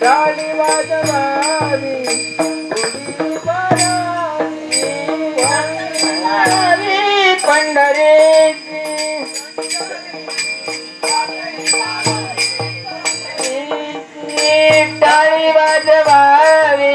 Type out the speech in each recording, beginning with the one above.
टाळी वाजवावी गुढी टाळी वाजवावी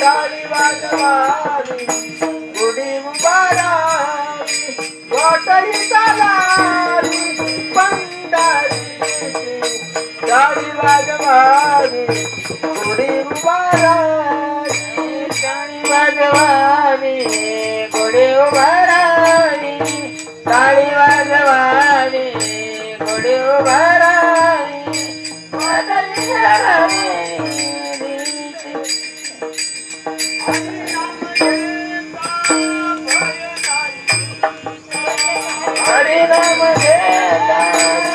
टाळी वाजवावी गुढी उभारावी वाटही चालावी पंढरीची टाळी वाजवावी गुढी उभारावी टाळी वाजवावी गुढी उभारावी टाळी वाजवावी गुढी उभारावी वाजली vida es muy linda.